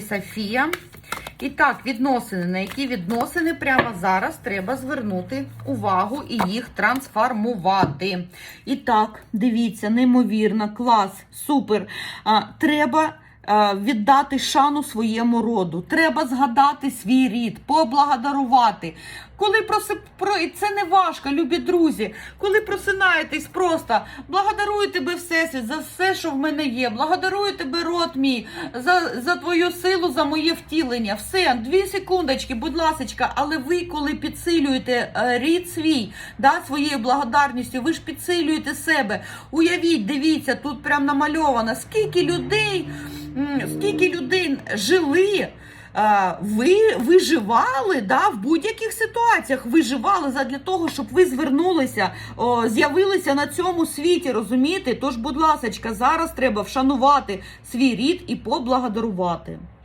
Софія. І так, відносини. На які відносини прямо зараз треба звернути увагу і їх трансформувати. І так, дивіться, неймовірно, клас, супер. А, треба віддати шану своєму роду. Треба згадати свій рід, поблагодарувати. Коли просип... це не важко, любі друзі. Коли просинаєтесь просто, благодарую тебе, Всесвіт, за все, що в мене є. Благодарую тебе, род мій, за, за твою силу, за моє втілення. Все, дві секундочки, будь ласочка, але ви, коли підсилюєте е, рід свій, да, своєю благодарністю, ви ж підсилюєте себе. Уявіть, дивіться, тут прям намальовано, скільки людей жили. Е, ви виживали да, в будь-яких ситуаціях. Виживали задля того, щоб ви звернулися, з'явилися на цьому світі, розумієте? Тож, будь ласочка, зараз треба вшанувати свій рід і поблагодарувати.